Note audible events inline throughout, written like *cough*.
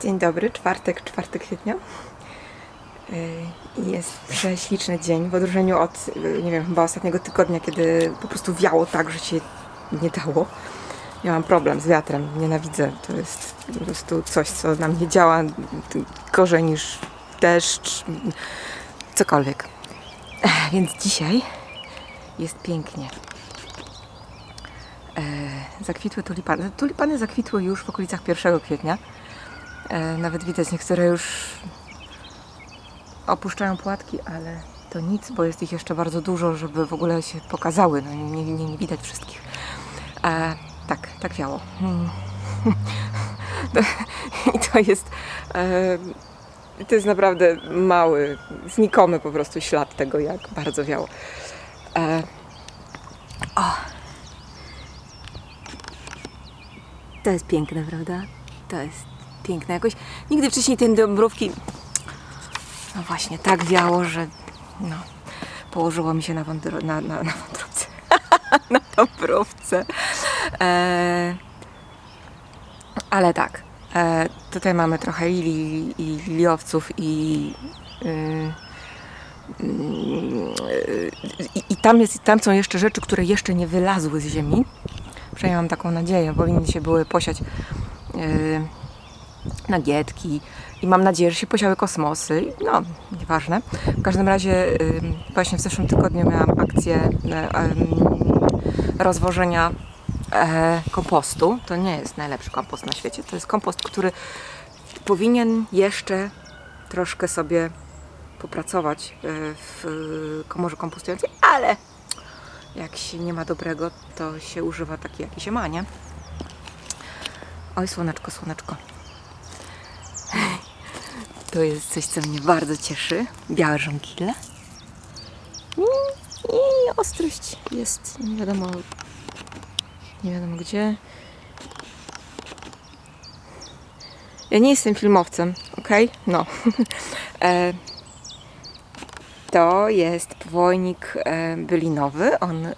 Dzień dobry, czwartek, 4 kwietnia. Yy, Jest prześliczny dzień w odróżnieniu od, yy, nie wiem, chyba ostatniego tygodnia, kiedy po prostu wiało tak, że się nie dało. Ja mam problem z wiatrem, nienawidzę. To jest po prostu coś, co na mnie działa gorzej niż deszcz, cokolwiek. *laughs* Więc dzisiaj jest pięknie. E, zakwitły tulipany. Tulipany zakwitły już w okolicach 1 kwietnia. E, nawet widać niektóre już opuszczają płatki, ale to nic, bo jest ich jeszcze bardzo dużo, żeby w ogóle się pokazały. No, nie, nie, nie widać wszystkich. E, tak, tak wiało. Hmm. *laughs* *laughs* I to jest. E, to jest naprawdę mały, znikomy po prostu ślad tego, jak bardzo wiało. E, o. To jest piękne, prawda? To jest piękne. Jakoś nigdy wcześniej tej dąbrówki. No właśnie, tak wiało, że no, położyło mi się na, wądro, na, na, na wątrobce. na. E, ale tak. E, tutaj mamy trochę lili i liliowców i. y, y, i, I tam, jest, tam są jeszcze rzeczy, które jeszcze nie wylazły z ziemi. Przynajmniej mam taką nadzieję, powinny się były posiać yy, nagietki i mam nadzieję, że się posiały kosmosy. No, nieważne. W każdym razie właśnie w zeszłym tygodniu miałam akcję yy, rozwożenia e, kompostu. To nie jest najlepszy kompost na świecie. To jest kompost, który powinien jeszcze troszkę sobie popracować yy, w komorze kompostującej, ale jak się nie ma dobrego, to się używa taki, jaki się ma, nie? Oj, słoneczko, słoneczko. To jest coś, co mnie bardzo cieszy. Białe żonkile. I, ostrość jest nie wiadomo, nie wiadomo gdzie. Ja nie jestem filmowcem, ok? No. *laughs* e, to jest powojnik e, bylinowy. On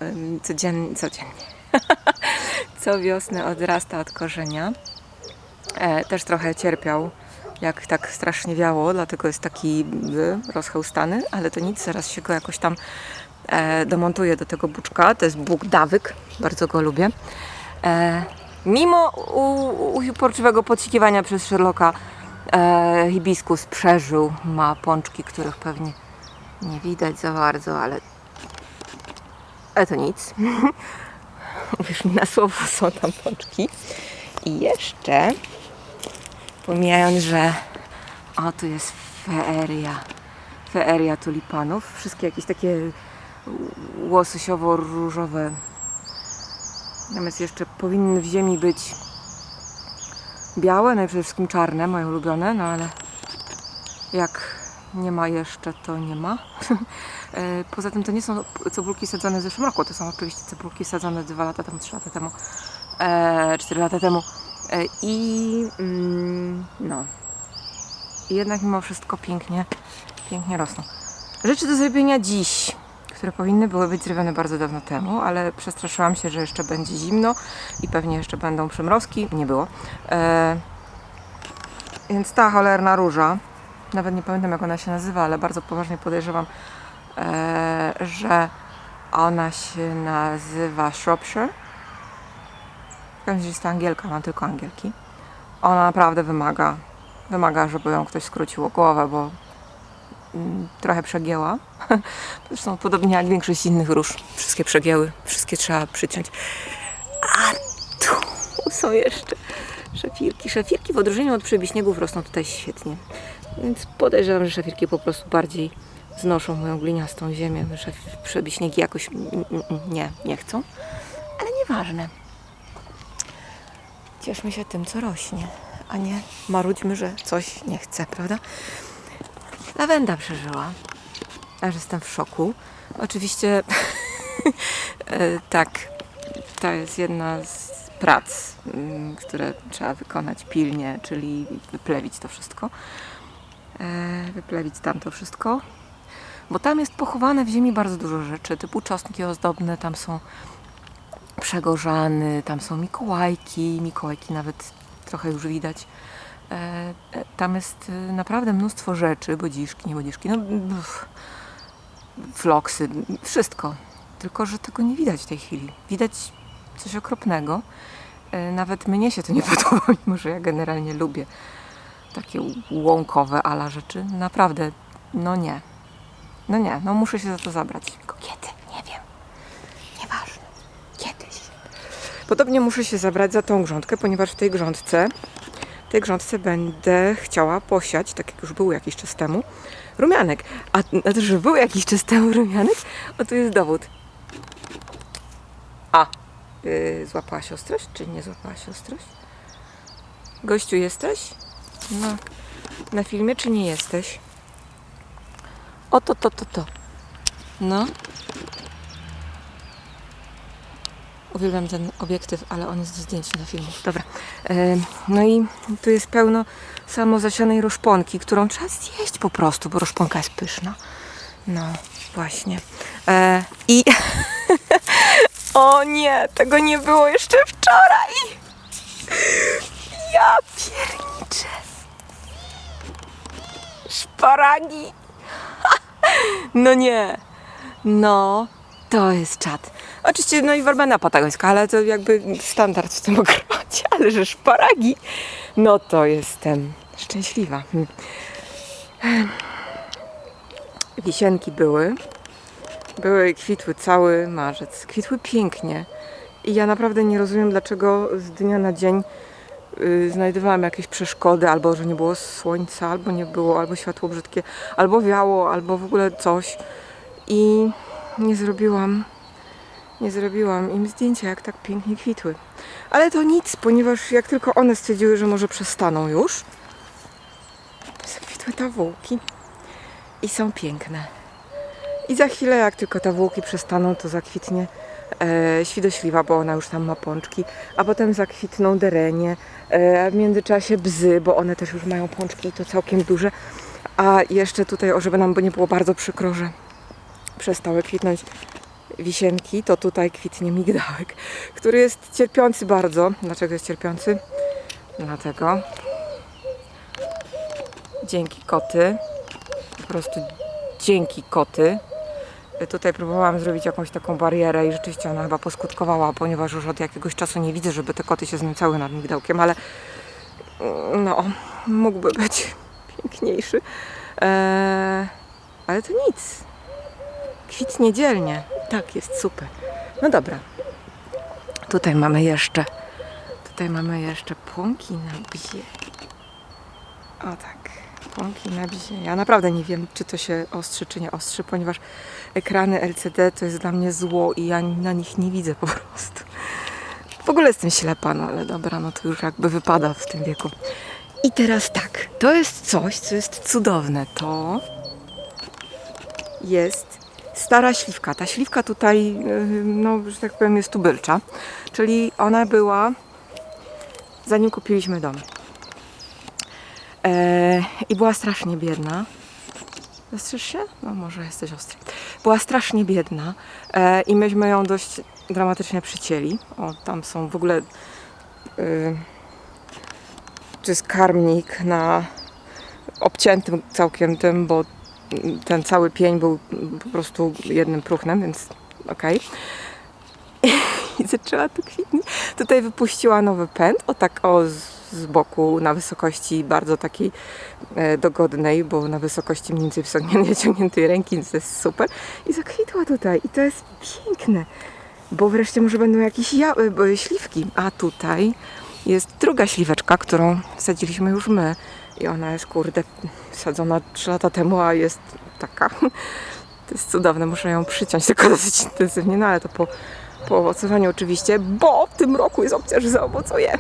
codziennie, codziennie, *laughs* co wiosnę odrasta od korzenia. E, też trochę cierpiał, jak tak strasznie wiało, dlatego jest taki rozchełstany, ale to nic, zaraz się go jakoś tam e, domontuje do tego buczka. To jest bóg dawyk, bardzo go lubię. E, mimo uporczywego podsikiwania przez Sherlocka e, hibiskus przeżył, ma pączki, których pewnie nie widać za bardzo, ale, ale to nic. *laughs* Uwierz mi na słowo, są tam pączki. I jeszcze, pomijając, że o, tu jest feeria, feeria tulipanów. Wszystkie jakieś takie łososiowo-różowe. Natomiast jeszcze powinny w ziemi być białe, no i przede wszystkim czarne, moje ulubione, no ale jak nie ma jeszcze, to nie ma. *laughs* E, Poza tym to nie są cebulki sadzone w zeszłym roku, to są oczywiście cebulki sadzone dwa lata temu, trzy lata temu, e, cztery lata temu. E, I mm, no. Jednak mimo wszystko pięknie, pięknie rosną. Rzeczy do zrobienia dziś, które powinny były być zrobione bardzo dawno temu, ale przestraszyłam się, że jeszcze będzie zimno i pewnie jeszcze będą przymrozki. Nie było. E, więc ta cholerna róża, nawet nie pamiętam jak ona się nazywa, ale bardzo poważnie podejrzewam, e, że ona się nazywa Shropshire. To angielka, ma tylko angielki. Ona naprawdę wymaga, wymaga, żeby ją ktoś skrócił głowę, bo mm, trochę przegięła. *laughs* Zresztą podobnie jak większość innych róż. Wszystkie przegięły, wszystkie trzeba przyciąć. A tu są jeszcze szafirki. Szafirki w odróżnieniu od przebiśniegów rosną tutaj świetnie. Więc podejrzewam, że szafirki po prostu bardziej znoszą moją gliniastą ziemię. Przebiśniegi jakoś nie, nie chcą. Ale nieważne. Cieszmy się tym, co rośnie, a nie marudźmy, że coś nie chce, prawda? Lawenda przeżyła. Aż jestem w szoku. Oczywiście *laughs* e, tak, to jest jedna z prac, mm, które trzeba wykonać pilnie, czyli wyplewić to wszystko. E, Wyplewić tam to wszystko. Bo tam jest pochowane w ziemi bardzo dużo rzeczy, typu czosnki ozdobne, tam są przegorzany, tam są mikołajki, mikołajki nawet trochę już widać. E, e, tam jest e, naprawdę mnóstwo rzeczy, bodziszki, nie bodziszki, no floksy, wszystko. Tylko, że tego nie widać w tej chwili. Widać coś okropnego. Nawet mnie się to nie *laughs* podoba, mimo że ja generalnie lubię takie łąkowe ala rzeczy. Naprawdę, no nie. No nie, no muszę się za to zabrać. Tylko kiedy? Nie wiem. Nieważne. Kiedyś. Podobnie muszę się zabrać za tą grządkę, ponieważ w tej grządce, w tej grządce będę chciała posiać, tak jak już był jakiś czas temu, rumianek. A na to, że był jakiś czas temu rumianek, o tu jest dowód. A, yy, złapała się ostrość, czy nie złapała się ostrość? Gościu jesteś? No, na filmie, czy nie jesteś? O to, to, to, to. No. Uwielbiam ten obiektyw, ale on jest do zdjęć na filmu. Dobra. E, no i tu jest pełno samozasianej roszponki, którą trzeba zjeść po prostu, bo roszponka jest pyszna. No, właśnie. E, I... *laughs* o nie, tego nie było jeszcze wczoraj! Ja pierniczę. Szparagi. *laughs* No nie. No, to jest czad. Oczywiście, no i werbena patagońska, ale to jakby standard w tym ogrodzie, *laughs* ale że szparagi, no to jestem szczęśliwa. Hmm. Wisienki były. Były kwitły cały marzec. Kwitły pięknie. I ja naprawdę nie rozumiem, dlaczego z dnia na dzień y, znajdowałam jakieś przeszkody, albo że nie było słońca, albo nie było, albo światło brzydkie, albo wiało, albo w ogóle coś. I nie zrobiłam, nie zrobiłam im zdjęcia, jak tak pięknie kwitły. Ale to nic, ponieważ jak tylko one stwierdziły, że może przestaną już, zakwitły tawółki i są piękne. I za chwilę, jak tylko tawółki przestaną, to zakwitnie e, świdośliwa, bo ona już tam ma pączki, a potem zakwitną derenie, e, w międzyczasie bzy, bo one też już mają pączki i to całkiem duże. A jeszcze tutaj, żeby nam nie było bardzo przykro, że przestały kwitnąć wisienki, to tutaj kwitnie migdałek, który jest cierpiący bardzo. Dlaczego jest cierpiący? Dlatego dzięki koty, po prostu dzięki koty. Tutaj próbowałam zrobić jakąś taką barierę i rzeczywiście ona chyba poskutkowała, ponieważ już od jakiegoś czasu nie widzę, żeby te koty się znęcały nad migdałkiem, ale no, mógłby być *laughs* piękniejszy. Eee, ale to nic. Kwitnie dzielnie. Tak, jest super. No dobra. Tutaj mamy jeszcze. Tutaj mamy jeszcze płonki na bzie. O tak. Płonki na bzie. Ja naprawdę nie wiem, czy to się ostrzy, czy nie ostrzy, ponieważ ekrany LCD to jest dla mnie zło i ja na nich nie widzę po prostu. W ogóle jestem ślepa, no ale dobra, no to już jakby wypada w tym wieku. I teraz tak, to jest coś, co jest cudowne. To jest stara śliwka. Ta śliwka tutaj, yy, no, że tak powiem, jest tubylcza. Czyli ona była, zanim kupiliśmy dom. E, I była strasznie biedna. Zastrzysz się? No może jesteś ostry. Była strasznie biedna e, i myśmy ją dość dramatycznie przycięli. O, tam są w ogóle... Yy, to jest karmnik na obciętym całkiem tym, bo ten cały pień był po prostu jednym próchnem, więc okej. *laughs* I zaczęła tu kwitnieć. Tutaj wypuściła nowy pęd, o tak o z, boku, na wysokości bardzo takiej e, dogodnej, bo na wysokości mniej więcej *laughs* wyciągniętej ręki, więc to jest super. I zakwitła tutaj i to jest piękne, bo wreszcie może będą jakieś ja, e, śliwki. A tutaj jest druga śliweczka, którą sadziliśmy już my. I ona jest, kurde, sadzona 3 lata temu, a jest taka. *laughs* To jest cudowne, muszę ją przyciąć tylko *laughs* dosyć intensywnie, no ale to po, po owocowaniu oczywiście, bo w tym roku jest opcja, że zaowocuje.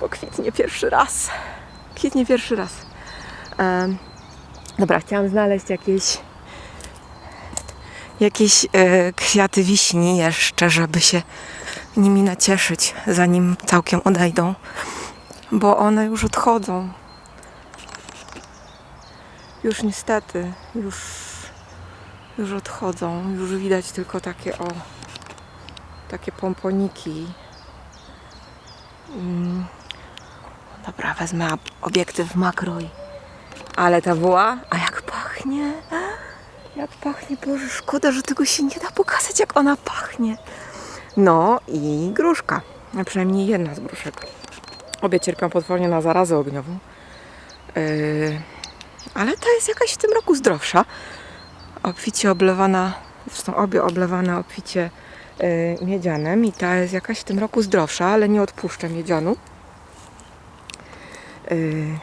Bo kwitnie pierwszy raz. Kwitnie pierwszy raz. Em, dobra, chciałam znaleźć jakieś jakieś e, kwiaty wiśni jeszcze, żeby się nimi nacieszyć, zanim całkiem odejdą, bo one już odchodzą. Już niestety, już, już odchodzą. Już widać tylko takie o, takie pomponiki. Mm. Dobra, wezmę ob- obiektyw makro i... Ale ta woła, a jak pachnie! Jak pachnie, Boże, szkoda, że tego się nie da pokazać, jak ona pachnie. No i gruszka, a przynajmniej jedna z gruszek. Obie cierpią potwornie na zarazę ogniową. Yy, ale ta jest jakaś w tym roku zdrowsza. Obficie oblewana, zresztą obie oblewane obficie yy, miedzianem i ta jest jakaś w tym roku zdrowsza, ale nie odpuszcza miedzianu. Yy,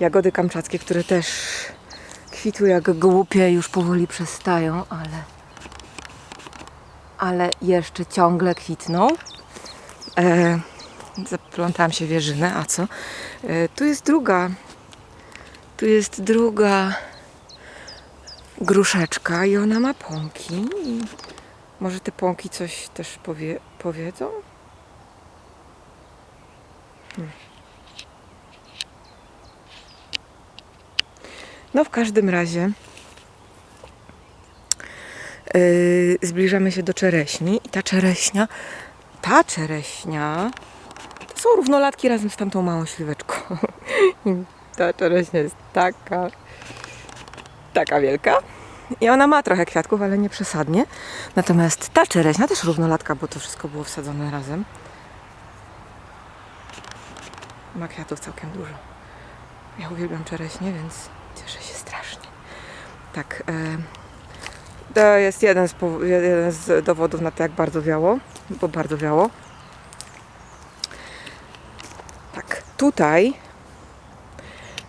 jagody kamczackie, które też kwitły jak głupie, już powoli przestają, ale ale jeszcze ciągle kwitną. E, zaplątałam się wieżynę, a co? E, tu jest druga, tu jest druga gruszeczka i ona ma pąki. I może te pąki coś też powie, powiedzą? Hmm. No w każdym razie yy, zbliżamy się do czereśni i ta czereśnia, ta czereśnia to są równolatki razem z tamtą małą śliweczką. *laughs* Ta czereśnia jest taka, taka wielka. I ona ma trochę kwiatków, ale nie przesadnie. Natomiast ta czereśnia też równolatka, bo to wszystko było wsadzone razem. Ma kwiatów całkiem dużo. Ja uwielbiam czereśnie, więc cieszę się strasznie. Tak. E, to jest jeden z, jeden z dowodów na to, jak bardzo wiało, bo bardzo wiało. Tak, tutaj,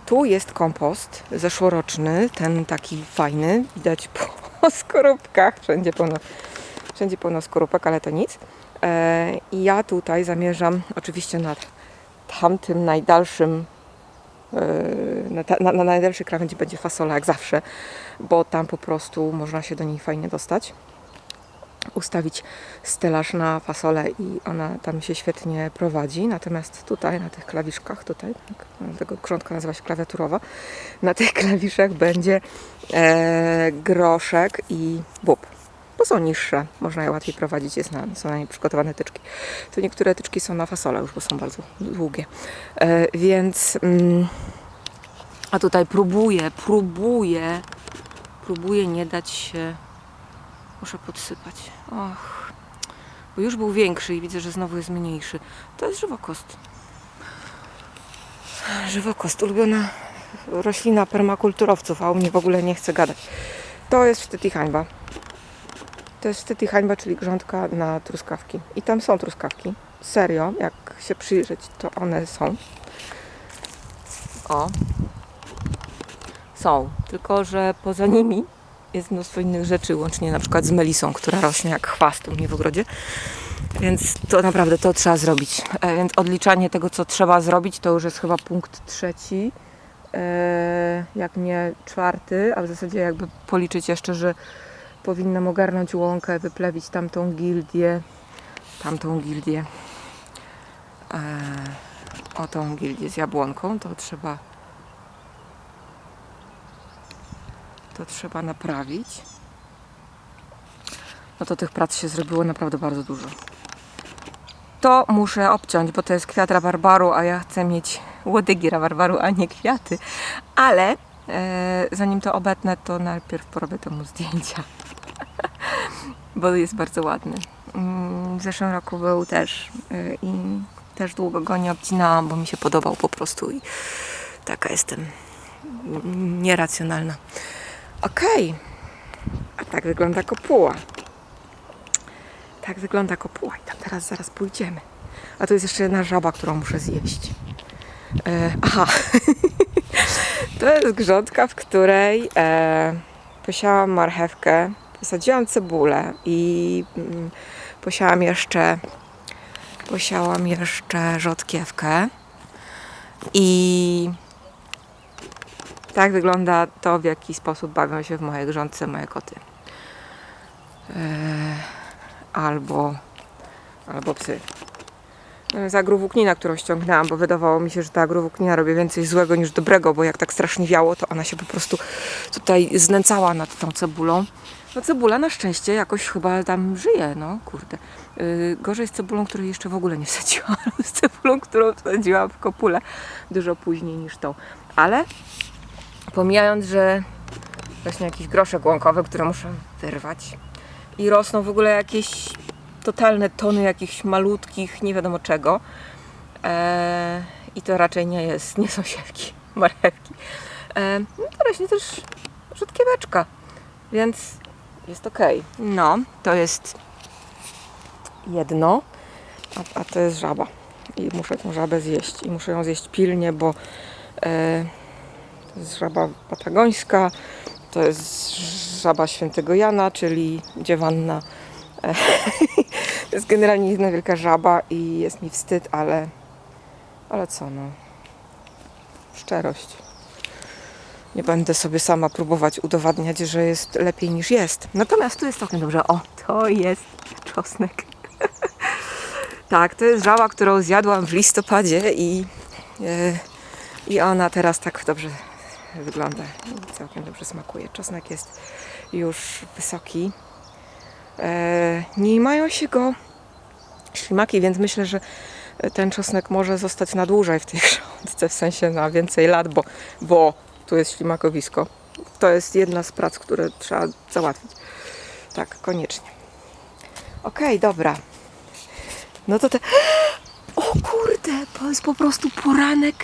tu jest kompost zeszłoroczny, ten taki fajny, widać *laughs* po skorupkach, wszędzie pełno, wszędzie pełno skorupek, ale to nic. E, I ja tutaj zamierzam, oczywiście na tamtym najdalszym Yy, na, na, na krawędzi będzie fasola, jak zawsze, bo tam po prostu można się do niej fajnie dostać. Ustawić stelaż na fasolę i ona tam się świetnie prowadzi. Natomiast tutaj, na tych klawiszkach, tutaj, tak, tego krzątka nazywa się klawiaturowa, na tych *laughs* klawiszach będzie e, groszek i bób. Bo są niższe, można je łatwiej prowadzić, jest na, są na nie przygotowane tyczki. Tu niektóre tyczki są na fasolę już, bo są bardzo długie. E, więc mm, a tutaj próbuję, próbuję, próbuję nie dać się. Muszę podsypać. Och, bo już był większy i widzę, że znowu jest mniejszy. To jest żywokost. Żywokost, ulubiona roślina permakulturowców, a u mnie w ogóle nie chce gadać. To jest wstyd i hańba. To jest wstyd i hańba, czyli grządka na truskawki. I tam są truskawki. Serio, jak się przyjrzeć, to one są. O. Są. Tylko, że poza nimi jest mnóstwo innych rzeczy, łącznie na przykład z melisą, która rośnie jak chwast u mnie w ogrodzie. Więc to naprawdę to trzeba zrobić. E, więc odliczanie tego, co trzeba zrobić, to już jest chyba punkt trzeci. E, jak nie czwarty, a w zasadzie jakby policzyć jeszcze, że powinnam ogarnąć łąkę, wyplewić tamtą gildię, tamtą gildię, e, o tą gildię z jabłonką, to trzeba to trzeba naprawić. No to tych prac się zrobiło naprawdę bardzo dużo. To muszę obciąć, bo to jest kwiat rabarbaru, a ja chcę mieć łodygi rabarbaru, a nie kwiaty. Ale e, zanim to obetnę, to najpierw porobię temu zdjęcia. *laughs* bo jest bardzo ładny. Mm, W zeszłym roku był też y, i też długo go nie obcinałam, bo mi się podobał po prostu i taka jestem nieracjonalna. Okej, a tak wygląda kopuła. Tak wygląda kopuła i tam teraz zaraz pójdziemy. A tu jest jeszcze jedna żaba, którą muszę zjeść. E, aha, *laughs* to jest grządka, w której e, posiałam marchewkę, posadziłam cebulę i mm, posiałam jeszcze posiałam jeszcze rzodkiewkę i tak wygląda to, w jaki sposób bawią się w mojej grządce moje koty. E, albo, albo psy. No, Za agrowłóknina, którą ściągnęłam, bo wydawało mi się, że ta agrowłóknina robi więcej złego niż dobrego, bo jak tak strasznie wiało, to ona się po prostu tutaj znęcała nad tą cebulą. No cebula na szczęście jakoś chyba tam żyje, no kurde. Yy, gorzej z cebulą, której jeszcze w ogóle nie wsadziłam, *laughs* z cebulą, którą wsadziłam w kopulę dużo później niż tą. Ale pomijając, że właśnie jakieś grosze łąkowe, które muszę wyrwać i rosną w ogóle jakieś totalne tony jakichś malutkich, nie wiadomo czego. Eee, I to raczej nie jest, nie są siewki, *laughs* marchewki. Eee, no to rośnie też rzodkieweczka, więc jest ok. No, to jest jedno, a, a to jest żaba. I muszę tą żabę zjeść. I muszę ją zjeść pilnie, bo e, to jest żaba patagońska, to jest żaba świętego Jana, czyli dziewanna. *laughs* To jest generalnie jedna wielka żaba i jest mi wstyd, ale, ale co no. Szczerość. Nie będę sobie sama próbować udowadniać, że jest lepiej niż jest. Natomiast tu jest całkiem dobrze. O, to jest czosnek. *laughs* tak, to jest żaba, którą zjadłam w listopadzie i, e, i ona teraz tak dobrze wygląda. i Całkiem dobrze smakuje. Czosnek jest już wysoki. E, nie mają się go ślimaki, więc myślę, że ten czosnek może zostać na dłużej w tej grządce, w sensie na więcej lat, bo, bo tu jest ślimakowisko. To jest jedna z prac, które trzeba załatwić. Tak, koniecznie. Okej, dobra. No to te... *gasps* O kurde, to jest po prostu poranek.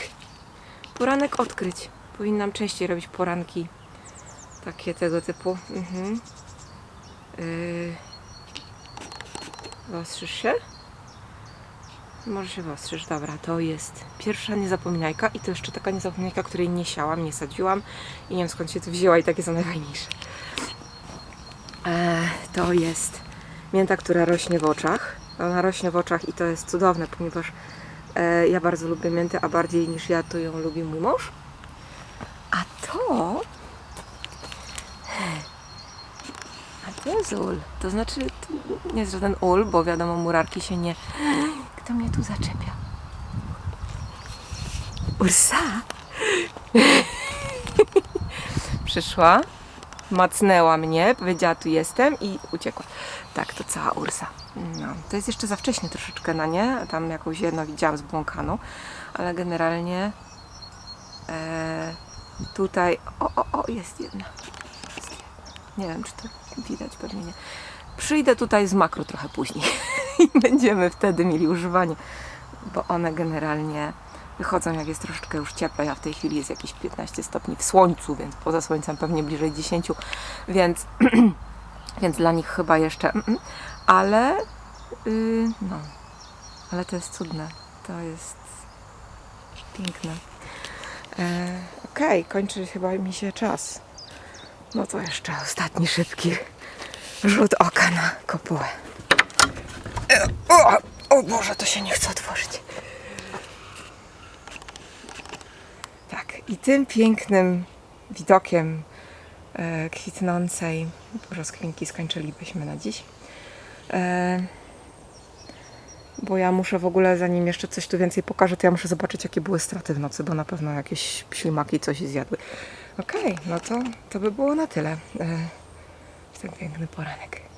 Poranek odkryć. Powinnam częściej robić poranki takie tego typu. Mhm. Yy... Się? Może się wyostrzysz. Dobra, to jest pierwsza niezapominajka i to jeszcze taka niezapominajka, której nie siałam, nie sadziłam i nie wiem skąd się tu wzięła i takie są najfajniejsze. E, to jest mięta, która rośnie w oczach. Ona rośnie w oczach i to jest cudowne, ponieważ e, ja bardzo lubię miętę, a bardziej niż ja to ją lubi mój mąż. To... A to jest ul. To znaczy, to nie jest żaden ul, bo wiadomo, murarki się nie... Kto mnie tu zaczepia? Ursa! *laughs* Przyszła, macnęła mnie, powiedziała tu jestem i uciekła. Tak, to cała Ursa. No, to jest jeszcze za wcześnie troszeczkę na nie. Tam jakąś jedną widziałam zbłąkaną, ale generalnie e, tutaj... O, o, o, jest jedna. Nie wiem, czy to widać, pewnie nie. Przyjdę tutaj z makro trochę później *laughs* i będziemy wtedy mieli używanie, bo one generalnie wychodzą jak jest troszeczkę już cieplej, a w tej chwili jest jakieś 15 stopni w słońcu, więc poza słońcem pewnie bliżej 10, więc, *clears throat* więc dla nich chyba jeszcze, mm, mm. ale yy, no, ale to jest cudne, to jest piękne. E, Okej, kończy chyba mi się czas. No to jeszcze ostatni szybki rzut oka na kopułę. E, O, o Boże, to się nie chce otworzyć. Tak, i tym pięknym widokiem e, kwitnącej rozkwinki skończylibyśmy na dziś. E, bo ja muszę w ogóle, zanim jeszcze coś tu więcej pokażę, to ja muszę zobaczyć, jakie były straty w nocy, bo na pewno jakieś ślimaki coś zjadły. Okej, no to, to by było na tyle. E, w ten piękny poranek.